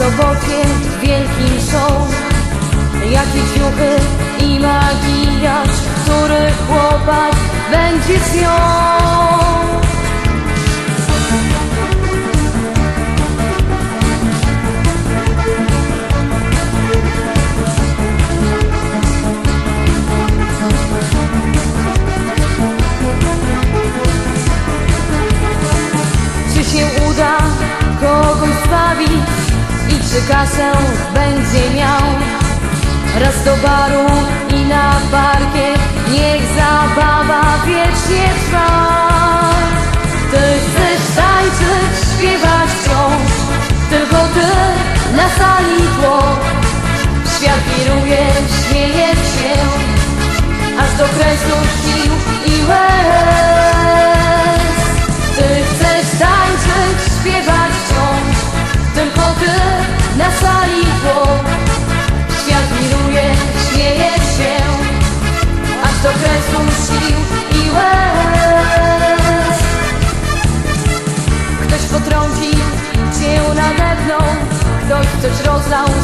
sobocie w wielkim show Jakie ciuchy i makijaż, który chłopak będzie śniął kasę będzie miał? Raz do baru i na parkiet, niech zabawa wiecznie trwa. Ty chcesz tańczyć, śpiewać wciąż, tylko ty na sali tło. Świat wiruje, śmieje się, aż do kresu sił i łez. la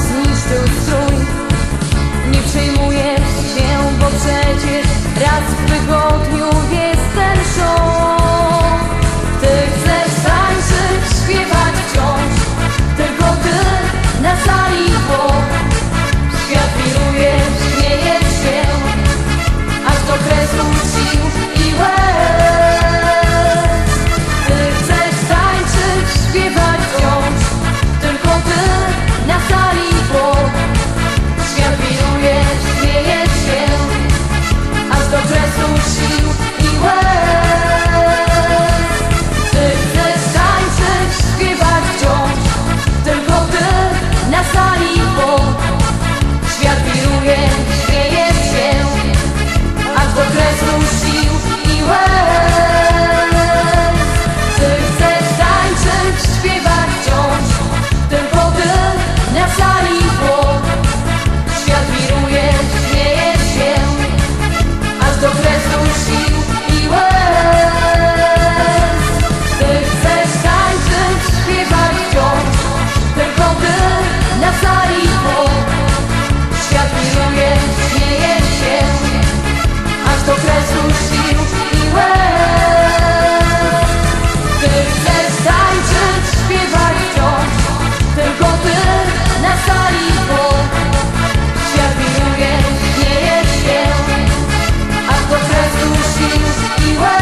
you